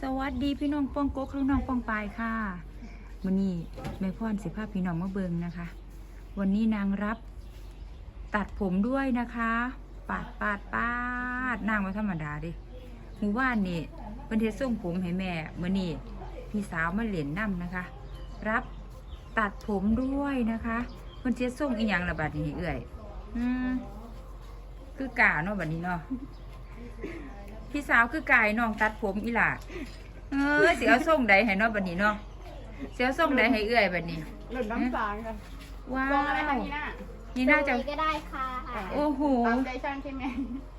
สวัสดีพี่น้องป้องโก๊กและน้องป้องปายค่ะวันนี้แม่พ่อนสิภาพพี่น้องมาเบิงนะคะ วันนี้นางรับตัดผมด้วยนะคะปาดปาดปาดนางมาธรรมดาดิหมู่บ้านนี่เพิ่นเทส่งผมให้แม่มื่อนี้พี่สาวมาเหรียญนํนะคะ รับตัดผมด้วยนะคะเพิ่นเทส่งอีหยังละบัดนี้เอื่อย อืมคือกาเนาะบัดนี้เนาะ พี่สาวคือกายน้องตัดผมอีหล่ะเออเสียวส่งใดให้เนาะบัดนี้เนาะเสียวส่งใดให้เอื้อยบัดนี้ หลุดน้ำสางกันว้าลองอะไรคะวนี่น่ะนี่น่าจะตรงก็ได้ค่ะโอ้โห ตามใจช่างใช่ไหม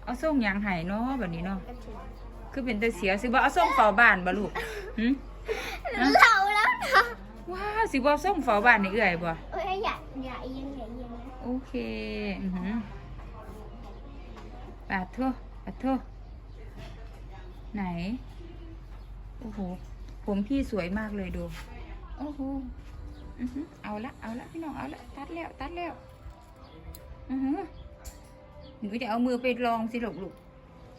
เอาส่งหยังให้เนาะบัดนี้เนาะกระถิ่นคือเป็นตาเสียสิบ่เอาส่งเฝ้าบ้านบ่ลูกหึเราแล้วนะว้าวสิบ่เอาส่งเฝ้าบ้านให้เอื้อยบ่ เอ้ยอย่าอย่าเอียงอย่าเอียงนะโอเค อือหือปาดโทปาดโท ไหน โอ้โห ผมพี่สวยมากเลยดู โอ้โหเอาละ เอาละพี่น้อง เอาละ ตัดแล้ว ตัดแล้ว อือหือหนูจะเอามือไปลองสิลูกลูก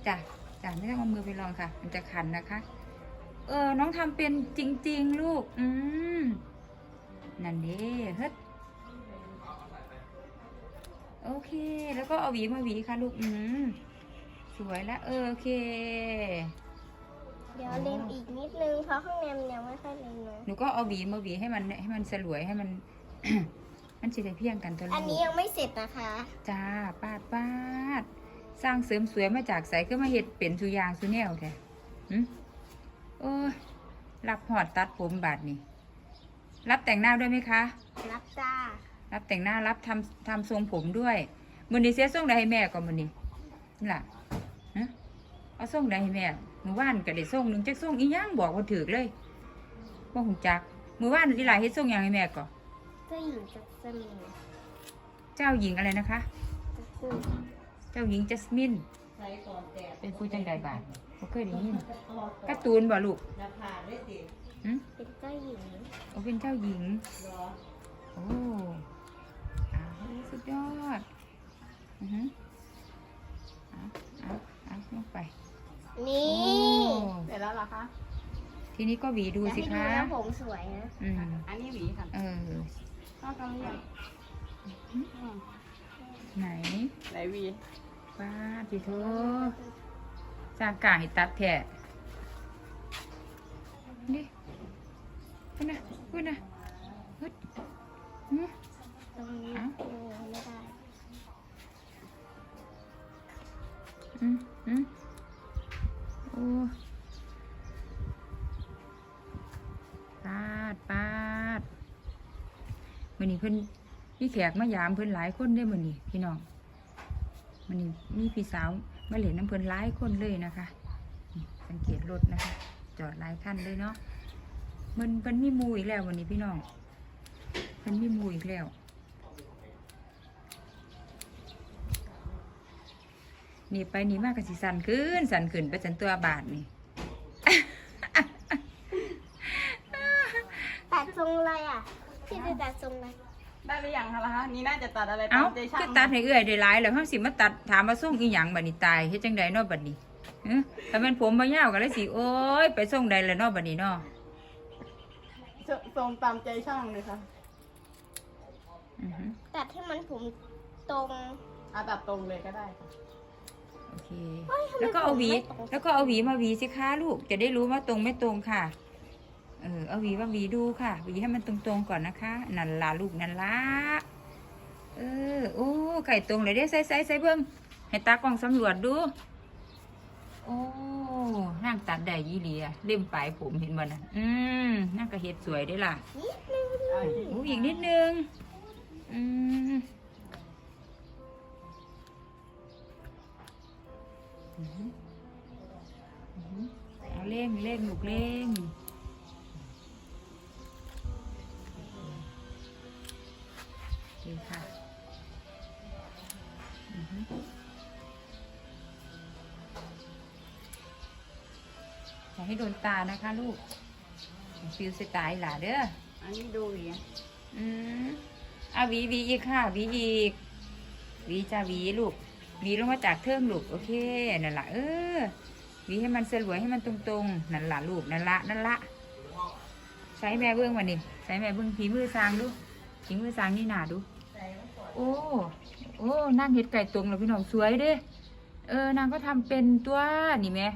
จ้ะจ้ะไม่ต้องเอามือไปลองค่ะ มันจะคันนะคะ เออ น้องทำเป็นจริง ๆ ลูก อืม นั่นเด้เฮ็ดโอเค แล้วก็เอาหวีมาหวีค่ะลูก อืม สวยแล้วโอเค เดี๋ยวเล็มอีกนิดนึงเพราะข้างในมันยังไม่ค่อยเล็มนะหนูก็เอาหวีมาหวีให้มันให้มันสลวยให้มัน มันจะได้เพียงกันตัวลูอันนี้กยังไม่เสร็จนะคะ จ้าปาดปาดสร้างเสริมสวยมาจากใสก็มาเห็ดเป็นสุอยางสุแนวแท้หึโอ้ยรับหอดตัดผมบาดนี่รับแต่งหน้าด้วยไหมคะ รับจ้ารับแต่งหน้ารับทำทำทรงผมด้วยมือนี้เสียส่งใดให้แม่ก่อนมือนี้นี่ล่ะฮะ เอาส่งใดให้แม่มือว่านก็ได้ส่งหนึ่งจักส่งอีหย่างบอกว่าถือเลยว่าหุ่นจักมือว่านอีหลายเฮ็ดส่งหยังให้แม่ก่อนเจ้าหญิงจัสมินเจ้าหญิงอะไรนะคะ จัสมินเจ้าหญิงจัสมินเป็นผู้จังใดบาทบ่เคยได้ยินการ์ตูนบ่ลูกหึเป็นเจ้าหญิงโอ้เป็นเจ้าหญิงโอ้อ้าวสุดยอดอือฮึเอ นี่โอ้เสร็จแล้วเหรอคะทีนี้ก็หวีดูอยากสิให้ดูคะนะผมสวยนะ อืมอันนี้หวีค่ะเออต้องทำยังอืมไหนไหนหวีป้าจิโทจากกาให้ตัดแท้นี่พูดนะพูดนะ เพิ่นมีแขกมายามเพิ่นหลายคนได้มือนี้พี่น้องมือนี้มีพี่สาวมาเหรียญน้ำเพิ่นหลายคนเลยนะคะสังเกตรถนะคะ จอดหลายคันเลยเนาะมันเพิ่นมีมูอีกแล้ววันนี้พี่น้องเพิ่นมีมูอีกแล้ว นี่ไปนี่มากกสิสันขึ้นสันขึ้นไปสันตัวบาทนี่ตัดทรงอะไรอะ พี่จะตัดทรงอะไรได้หรือยังคะล่ะคะนี่น่าจะตัดอะไรเอ้าตามใจช่างคือตัดให้เอื้อยได้หลายแล้วเฮาสิมาตัดถามมาส่งอีหยังบัดนี้ตายเฮ็ดจังไดเนาะบัดนี้ฮะถ้าแม่นผมบ่ยาวก็เลยสิโอ้ยไปส่งใดแล้วเนาะบัดนี้เนาะทรงตามใจช่างเลยค่ะอือฮึตัดให้มันผมตรงเอาตัดตรงเลยก็ได้ค่ะโอเค เฮ้ยทำไมแล้วก็เอาหวี ผมไม่ตรง แล้วก็เอาหวีมาหวีสิคะลูก จะได้รู้ว่าตรงไม่ตรงค่ะ เออเอาหวีมาหวีดูค่ะหวีให้มันตรงๆก่อนนะคะ นั่นล่ะลูกนั่นล่ะเออโอ้ไก่ตรงเลยเด้ใส่ใส่ใส่เบิ้งให้ตากล้องสำรวจดู โอ้นั่งตัดได้ยี่หลีอะเล่มปลายผมเห็นบ่น่ะ อืมนั่งก็เฮ็ดสวยได้ล่ะนิดนึงเอาอีกอู้อีกนิดนึง อืมอือหืออือหือเอาเร่งเร่งลูกเร่ง ดีค่ะอือหืออย่าให้โดนตานะคะลูกฟิวสไตล์หล่ะเด้อ อันนี้ดูหวีอืมเอาหวีหวีอีกค่ะหวีอีกหวีจ้าหวีลูกหวีลงมาจากเทิงลูก โอเค นั่นแหละเออหวีให้มันสลวยให้มันตรงๆ นั่นละลูก นั่นละนั่นละ ใช้แม่เบื้องวันนี้ ใช้แม่เบื้องผีมือสร้างดูผีมือสร้างนี่หนาดู โอ้โอ้นางเห็ดไก่ตรงแล้วพี่น้องสวยเด้เออนางก็ทำเป็นตัวนี่แม่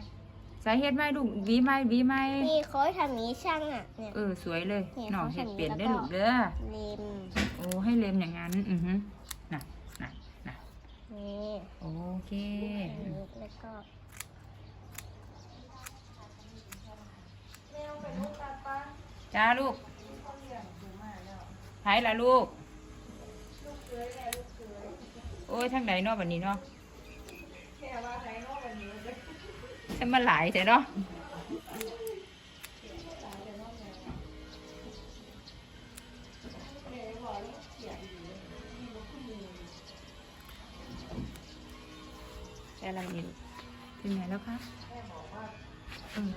สายเห็ดไหมลูกหวีไหมหวีไหมนี่เขาให้ทำอย่างนี้ช่างอะเนี่ย เออสวยเลยเนี่ยน้องเขาเห็ดทำเปลี่ยนได้แล้วก็ลูกเด้อเล็มโอ้ให้เล็มอย่างนั้นอือฮึน่ะน่ะน่ะนี่โอเคอันนี้แล้วก็จ้าลูกหายละลูก โอ้ยทางไหนเนาะวันนี้เนาะฉันมาหลายใช่เนาะแต่อะไรนี่ลูกถึงไหนแล้วคะเออ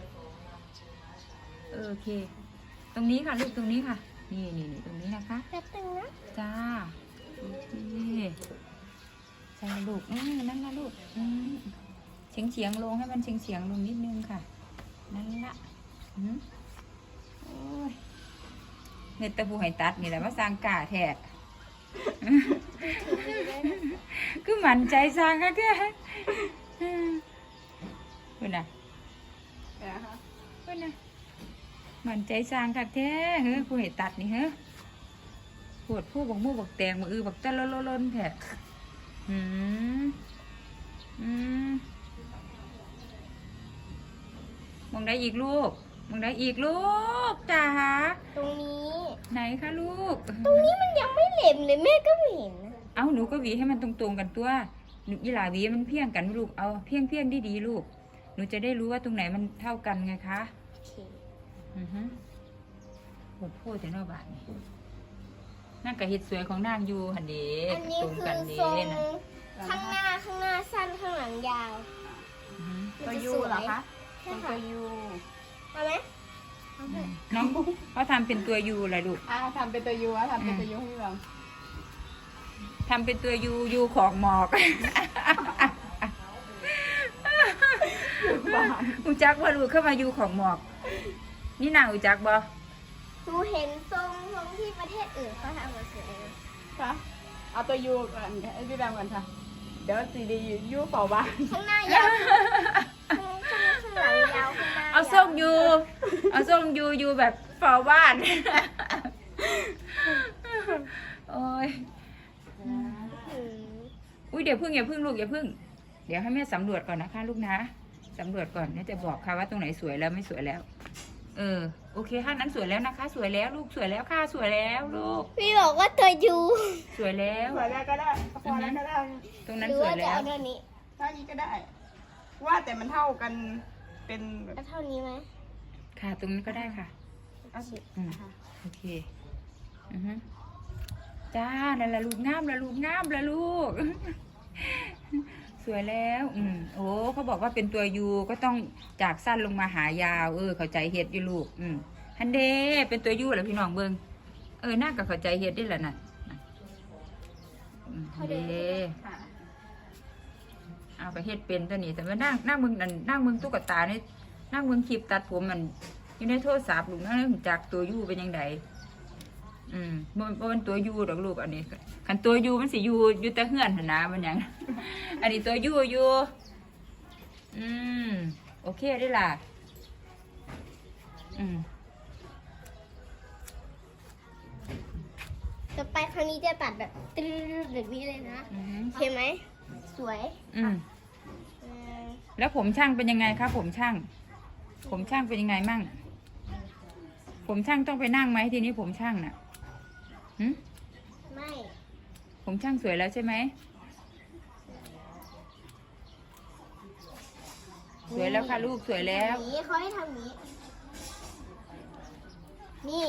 เออโอเค ตรงนี้ค่ะลูกตรงนี้ค่ะ นี่นี่นี่ตรงนี้นะคะแป๊บนึงนะจ้าโอเค ใช่ลูกอืมนั่นละลูกอืมเฉียงเฉียงๆลงให้มันเฉียงเฉียงๆลงนิดนึงค่ะ นั่นละอืมโอ้ยเน็ตตะบูให้ตัดนี่แหละว่าสร้างกาแท้คือหมันใจสร้างก็แค่คุณน่ะนะคะคุณน่ะหมันใจสร้างคักแท้เฮ้ยผู้ให้ตัดนี่เฮ้ย ปวดผู้บอกมู่บอกแตงมืออือบอกตะลนลนแผลอืมอืมมองได้อีกลูกมองได้อีกลูกจ๋าตรงนี้ ไหนคะลูก ตรงนี้มันยังไม่เล็มเลยแม่ก็ไม่เห็นนะเอาหนูก็หวีให้มันตรงๆกันตัวหนูยีหลาหวีมันเพียงกันลูกเอาเพียงเพียงดีๆลูก หนูจะได้รู้ว่าตรงไหนมันเท่ากันไงคะโอเคอือฮึปวดพูดแต่นอกบาทนี่ นั่นกับเห็ดสวยของนางอยู่หันเดีอันนี้ตรงคืกัอนเดีทรงนะข้างหน้าข้างหน้าสั้นข้างหลังยาวอือฮึมันตัวจะยูสวยเหรอคะใช่เป็นตัค่ะวยูเอาไหมเอาเถอะน้องเขาทำเป็นตัวยูอะไรลูกอ่าทำเป็นตัวยูอะทำเป็นตัวยูให้พี่ลองทำเป็นตัวยูยูของหมอกอุจักว่าลูกเข้ามายูของหมอก นี่นางอุจักบ่ หนูเห็นทรงทรงที่ประเทศอื่นเขาทำมาสวยค่ะ เอาตัวยูก่อนให้พี่แบมก่อนค่ะ เดี๋ยวสีดียูเป่าบ้านข้างหน้ายาวข้างข้างข้างหลังยาวข้างหน้าเอาส้มยูเอาส้มยูยูแบบฝาบ้าน โอ้ย อืมอุ้ยเดี๋ยวพึ่งอย่าพึ่งลูกอย่าพึ่ง เดี๋ยวให้แม่สำรวจก่อนนะคะ ลูกนะสำรวจก่อนแม่จะบอกค่ะว่าตรงไหนสวยแล้วไม่สวยแล้ว เออ โอเคค่ะนั้นสวยแล้วนะคะ สวยแล้วลูกสวยแล้วค่ะสวยแล้วลูก พี่บอกว่าตัวยูสวยแล้ว สวยแล้วก็ได้พอแล้วก็ได้ตรงหนั้นรือสวว่ายจะแล้ว เอาตัวนี้เท่านี้ก็ได้ ว่าแต่มันเท่ากันเป็นแบบเอาเท่านี้ไหมค่ะ ตรงนั้นก็ได้ค่ะ เอาสิอืมโอเค อือฮึจ้านั่นละลูกงามละลูกงามละลูก สวยแล้ว อืมโอ้เขาบอกว่าเป็นตัวยูก็ต้องจากสั้นลงมาหายาว เออ เข้าใจเฮ็ดอยู่ลูก อืมฮันเดเป็นตัวยูเหรอพี่น้องเบิงเออน่าก็เข้าใจเฮ็ดได้แหละน่ะน่ะอืมฮันเดค่ะเอาไปเฮ็ดเป็นตัวนี้ แต่ว่านั่งนั่งมึงนั่นนั่งมึงตุ๊กตานี่นั่งมึงคลิปตัดผมมันอยู่ในโทรศัพท์ลูกนั่งจากตัวยูเป็นยังไง อืมบ่บ่เป็นตัวยูดอกลูกอันนี้คันตัวยูมันสิยูอยู่แต่เฮือนหั่นนะมันหยัง อันนี้ตัวยูยูอืมโอเคได้ล่ะ อืมต่อไปครั้งนี้จะตัดแบบตึ๊ดๆแบบนี้เลยนะอืมเห็นไหม สวยอืมอืมแล้วผมช่างเป็นยังไงครับ ผมช่าง ผมช่างเป็นยังไงมั่ง ผมช่างต้องไปนั่งไหมทีนี้ผมช่างน่ะ หึไม่ผมช่างสวยแล้วใช่ไหม สวยแล้วค่ะลูกสวยแล้วทำอย่างนี้เขาให้ทำอย่างนี้ นี่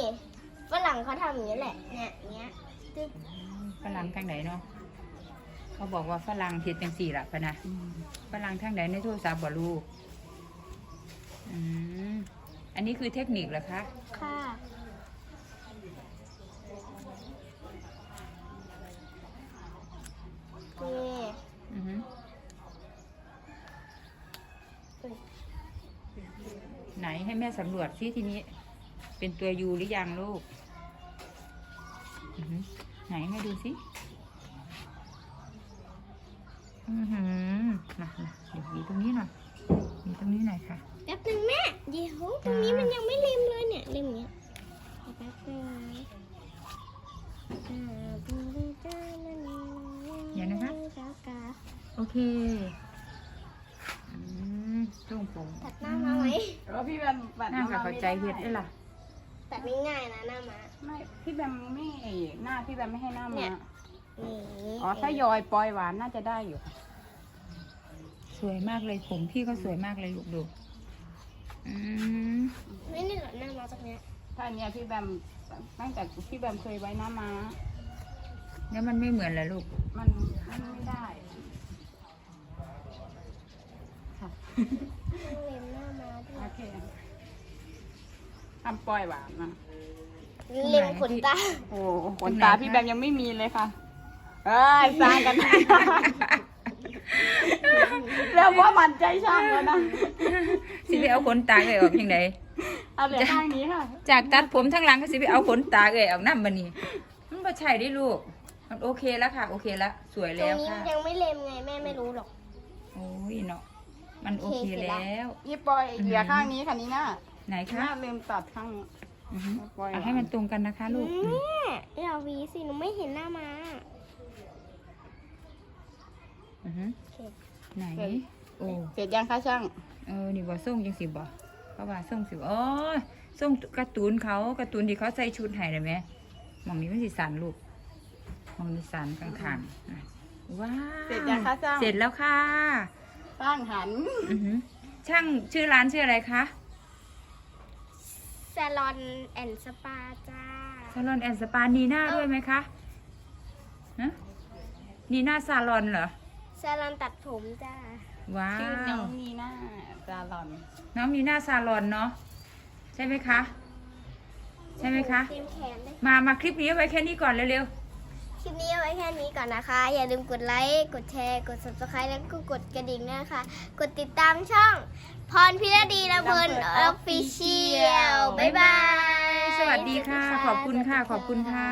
ฝรั่งเขาทำอย่างนี้แหละ เนี่ยอย่างเงี้ยตึ๊บฝรั่งทางไหนเนาะเขาบอกว่าฝรั่งเฮ็ดจังสี่ละพะนะฝรั่งทางไหนในโทรศัพท์บ่ลูกอืมอันนี้คือเทคนิคเหรอคะ ค่ะ นี่ อือฮึ อุ๊ย แม่สำรวจซิทีนี้ เป็นตัวยูหรือยังลูกอือหือไหนแม่ดูสิอือหือมามาเดี๋ยวหวีตรงนี้หน่อยหวีตรงนี้หน่อยค่ะแป๊บนึงแม่เดี๋ยวตรงนี้มันยังไม่เล็มเลยเนี่ยเล็มเนี้ยแป๊บนึงนะอ่าบูบูจ้านั่นเดี๋ยวนะคะจ้ากาโอเค อืมช่วงผม ตัดหน้ามาไหมแล้วพี่แบมปัดน่าน้ำกับมาเข้าไม่ใจเฮ็ดได้ล่ะตัดไม่ง่ายนะหน้ามาไม่พี่แบมไม่หน้าพี่แบมไม่ให้หน้าเนี่มายนี่อ๋อถ้ายอยปล่อยหวานน่าจะได้อยู่ค่ะสวยมากเลยผมพี่ก็สวยมากเลยลูกดูอืมไม่นี่เหรอหน้ามาจากเนี้ยถ้าอันเนี้ยพี่แบมตั้งแต่พี่แบมเคยไว้หน้ามาแล้วมันไม่เหมือนเหรอลูก มันมันไม่ได้ค่ะ ต้องเล็มหน้ามาด้วโอยเคทำปล่อยหวานนะเล็มขนตา โอ้ขนตาพี่แบมยังไม่มีเลยค่ะ เอ้ยสร้างกัน แล้วว่ามันใจช่างแล้วนะสิไปเอาขนตาเอ่ยออกยังไงเอาเหลือข้างนี้ค่ะ จากตัดผมทั้งหลังก็สิไปเอาขนตาเอ่ยออกน้ำมันนี่มันบ่ใช่ได้ลูก มันโอเคแล้วค่ะ โอเคแล้วสวยตรแล้งวนี้ค่ะ ยังไม่เล็มไงแม่ไม่รู้หรอก โอ้ยเนาะ มันโอเคแล้ว นี่ปล่อยเหลือข้างนี้ค่ะนี่นะไหนหคะน้าลืมตัดข้างอือฮึปล่อยเอาให้มันตรงกันนะคะลูก แม่อย่าหวีสิหนูไม่เห็นหน้ามาอือฮึโอเคไหน โอ้เสร็จยังคะช่าง เออ นี่บ่ส่งจังสิบ่เพราะว่าส่งสิอ๋อส่งการ์ตูนเขาการ์ตูนที่เขาใส่ชุดให้ได้ไหมหมองนี้มันสิสันลูกหมองนี้สันข้างๆนะว้าว เสร็จยังคะช่าง เสร็จแล้วค่ะ ช่างหัน อือหือช่างชื่อร้านชื่ออะไรคะซาลอนแอนด์สปาจ้า ซาลอนแอนสปานีน่าด้วยไหมคะฮะนีน่าซาลอนเหรอซาลอนตัดผมจ้า ว้าชื่อน้อว งนีน่าจาลอน น้องนีน่าซาลอนเนาะใช่ไหมคะ ใช่ไหมคะเต็มแขนเลยมามาคลิปนี้ไว้แค่นี้ก่อนเร็วค ลิปนี้เอาไว้แค่นี้ก่อนนะคะ อย่าลืมกดไลค์ กดแชร์ กด subscribe แล้วก็กดกระดิ่งด้วยนะคะ กดติดตามช่อง พรพิรดีละเพลินออฟฟิเชียล บ๊ายบาย สวัสดีค่ะ ขอบคุณค่ะ ขอบคุณค่ะ